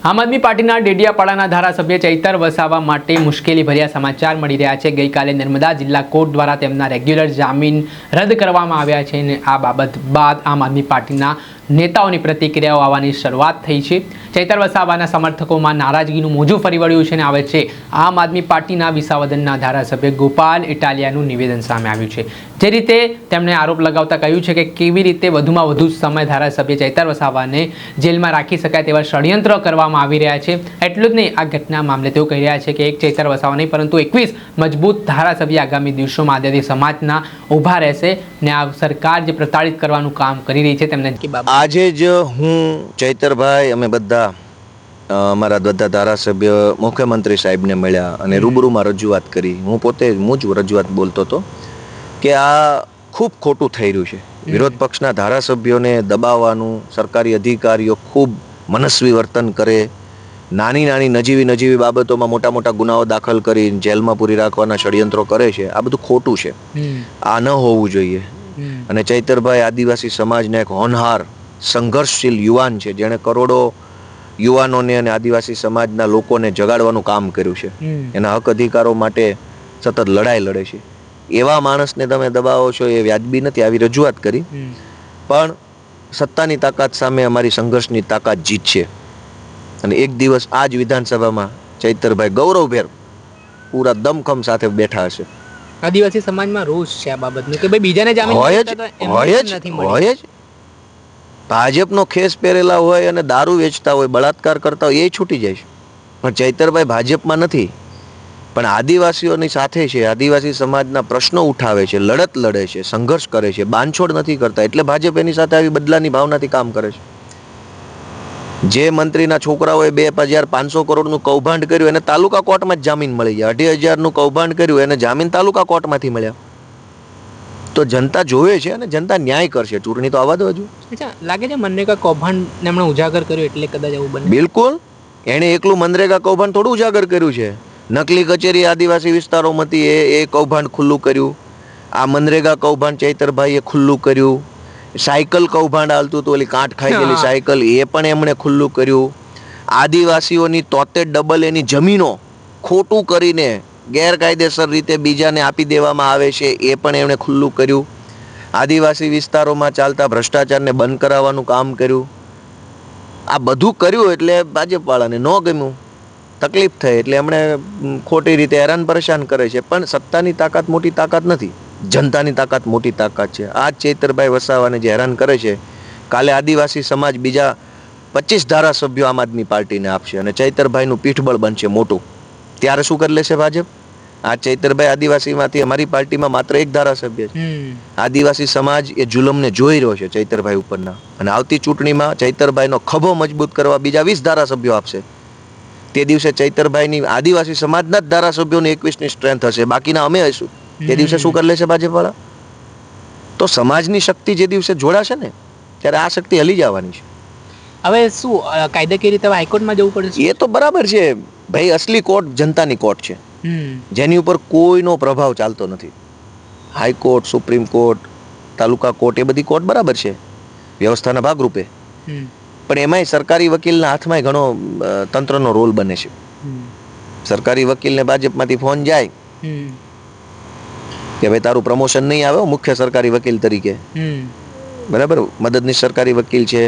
આમ આદમી પાર્ટીના ડેડિયાપાડાના ધારાસભ્ય ચૈતર વસાવા માટે મુશ્કેલી ભર્યા સમાચાર મળી રહ્યા છે. ગઈકાલે નર્મદા જિલ્લા કોર્ટ દ્વારા તેમના રેગ્યુલર જામીન રદ કરવામાં આવ્યા છે અને આ બાબત બાદ આમ આદમી પાર્ટીના નેતાઓની પ્રતિક્રિયાઓ આવવાની શરૂઆત થઈ છે. ચૈતર વસાવાના સમર્થકોમાં નારાજગીનું મોજું ફરી વળ્યું છે અને આવે છે. આમ આદમી પાર્ટીના વિસાવદનના ધારાસભ્ય ગોપાલ ઇટાલિયાનું નિવેદન સામે આવ્યું છે. જે રીતે તેમણે આરોપ લગાવતા કહ્યું છે કે કેવી રીતે વધુમાં વધુ સમય ધારાસભ્ય ચૈતર વસાવાને જેલમાં રાખી શકાય તેવા ષડયંત્ર કરવામાં આવી રહ્યા છે. એટલું જ નહીં, આ ઘટના મામલે તેઓ કહી રહ્યા છે કે એક ચૈતર વસાવા નહીં, પરંતુ એકવીસ મજબૂત ધારાસભ્ય આગામી દિવસોમાં આદિવાસી સમાજના ઊભા રહેશે ને આ સરકાર જે પ્રતાડિત કરવાનું કામ કરી રહી છે, તેમને આજે જ હું ચૈતરભાઈ અમે બધા અમારા બધા ધારાસભ્ય મુખ્યમંત્રી સાહેબને મળ્યા અને રૂબરૂમાં રજૂઆત કરી. હું પોતે હું જ રજૂઆત બોલતો હતો કે આ ખૂબ ખોટું થઈ રહ્યું છે. વિરોધ પક્ષના ધારાસભ્યોને દબાવવાનું સરકારી અધિકારીઓ ખૂબ મનસ્વી વર્તન કરે નાની નાની નજીવી નજીવી બાબતોમાં મોટા મોટા ગુનાઓ દાખલ કરી જેલમાં પૂરી રાખવાના ષડયંત્રો કરે છે. આ બધું ખોટું છે. આ ન હોવું જોઈએ. અને ચૈતરભાઈ આદિવાસી સમાજના એક હોનહાર સંઘર્ષશીલ યુવાન છે જેણે કરોડો યુવાનોને અને આદિવાસી સમાજના લોકોને જગાડવાનું કામ કર્યું છે. એના હક અધિકારો માટે સતત લડાઈ લડે છે. એવા માણસને તમે દબાવો છો એ વ્યાજબી નથી આવી રજૂઆત કરી. પણ સત્તાની તાકાત સામે અમારી સંઘર્ષની તાકાત જીતશે. અને એક દિવસ આ જ વિધાનસભામાં ચૈતરભાઈ ગૌરવભેર પૂરા દમખમ સાથે બેઠા હશે. આદિવાસી સમાજમાં રોષ છે આ બાબતનો કે ભાઈ બીજાને જામીન હોય જ હોય જ નથી હોય જ. ભાજપનો ખેસ પહેરેલા હોય અને દારૂ વેચતા હોય, બળાત્કાર કરતા હોય, એ છૂટી જાય છે. પણ ચૈતરભાઈ ભાજપમાં નથી. પણ આદિવાસીઓની સાથે છે. આદિવાસી સમાજના પ્રશ્નો ઉઠાવે છે, લડત લડે છે, સંઘર્ષ કરે છે, બાંધછોડ નથી કરતા. એટલે ભાજપ એની સાથે આવી બદલાની ભાવનાથી કામ કરે છે. જે મંત્રીના છોકરાઓએ બે હજાર પાંચસો કરોડનું કૌભાંડ કર્યું, એને તાલુકા કોર્ટમાં જ જામીન મળી ગયા. અઢી હજારનું કૌભાંડ કર્યું, એને જામીન તાલુકા કોર્ટમાંથી મળ્યા. તો જનતા જોવે છે અને જનતા ન્યાય કરશે. ચૂંટણી તો આવવા દો હજુ. અચ્છા લાગે છે મનરેગા કૌભાંડ એમણે ઉજાગર કર્યું એટલે કદાચ એવું બને? બિલકુલ. એણે એકલું મનરેગા કૌભાંડ થોડું ઉજાગર કર્યું છે. નકલી કચેરી આદિવાસી વિસ્તારોમાંથી એ એ કૌભાંડ ખુલ્લું કર્યું. આ મનરેગા કૌભાંડ ચૈતરભાઈએ ખુલ્લું કર્યું. સાયકલ કૌભાંડ હાલતું હતું ઓલી કાંઠ ખાઈ ગયેલી સાયકલ એ પણ એમણે ખુલ્લું કર્યું. આદિવાસીઓની તોતેર ડબલ એની જમીનો ખોટું કરીને ગેરકાયદેસર રીતે બીજાને આપી દેવામાં આવે છે, એ પણ એમણે ખુલ્લું કર્યું. આદિવાસી વિસ્તારોમાં ચાલતા ભ્રષ્ટાચારને બંધ કરાવવાનું કામ કર્યું. આ બધું કર્યું એટલે ભાજપવાળાને ન ગમ્યું. તકલીફ થઈ એટલે એમણે ખોટી રીતે હેરાન પરેશાન કરે છે. પણ સત્તાની તાકાત મોટી તાકાત નથી. જનતાની તાકાત મોટી તાકાત છે. આ ચૈતરભાઈ વસાવાને જે હેરાન કરે છે, કાલે આદિવાસી સમાજ બીજા પચીસ ધારાસભ્યો આમ આદમી પાર્ટીને આપશે અને ચૈતરભાઈનું પીઠબળ બનશે મોટું. ત્યારે શું કરી લેશે ભાજપ? આ ચૈતરભાઈ આદિવાસીમાંથી અમારી પાર્ટીમાં માત્ર એક ધારાસભ્ય છે. આદિવાસી સમાજ એ જુલમને જોઈ રહ્યો છે ચૈતરભાઈ ઉપરના. અને આવતી ચૂંટણીમાં ચૈતરભાઈનો ખભો મજબૂત કરવા બીજા વીસ ધારાસભ્યો આપશે. તે દિવસે ચૈતરભાઈની આદિવાસી સમાજના જ ધારાસભ્યોની એકવીસની સ્ટ્રેન્થ હશે. બાકીના અમે હશું તે દિવસે શું કરી લેશે ભાજપવાળા? તો સમાજની શક્તિ જે દિવસે જોડાશે ને ત્યારે આ શક્તિ હલી જવાની છે. હવે શું કાયદાકીય રીતે હાઈકોર્ટમાં જવું પડે એ તો બરાબર છે. ભાઈ અસલી કોર્ટ જનતાની કોર્ટ છે. જેની ઉપર કોઈનો પ્રભાવ ચાલતો નથી. High court supreme court taluka court એ બધી કોર્ટ બરાબર છે. વ્યવસ્થાના ભાગરૂપે. પણ એમાંય સરકારી વકીલના હાથમાંય ઘણો તંત્રનો રોલ બને છે. સરકારી વકીલને ભાજપમાંથી ફોન જાય કે ભાઈ તારું પ્રમોશન નહીં આવે મુખ્ય સરકારી વકીલ તરીકે. બરાબર? મદદની સરકારી વકીલ છે.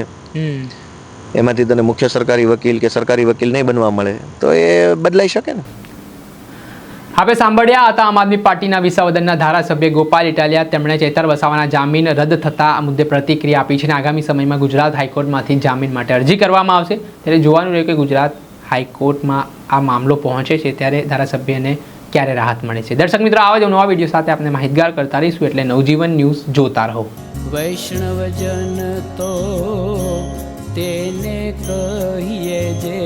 એમાંથી તને મુખ્ય સરકારી વકીલ કે સરકારી વકીલ નહીં બનવા મળે. તો એ બદલાઈ શકે ને. આપણે સાંભળ્યા હતા આમ આદમી પાર્ટીના વિસાવદનના ધારાસભ્ય ગોપાલ ઇટાલિયા. તેમણે ચેતર વસાવાના જામીન રદ થતા આ મુદ્દે પ્રતિક્રિયા આપી છે અને આગામી સમયમાં ગુજરાત હાઈકોર્ટમાંથી જામીન માટે અરજી કરવામાં આવશે. ત્યારે જોવાનું રહ્યું કે ગુજરાત હાઈકોર્ટમાં આ મામલો પહોંચે છે ત્યારે ધારાસભ્યને ક્યારે રાહત મળે છે. દર્શક મિત્રો, આવા જ નવા વીડિયો સાથે આપણે માહિતગાર કરતા રહીશું એટલે નવજીવન ન્યૂઝ જોતા રહો. વૈષ્ણવજન તો તેને કહીએ જે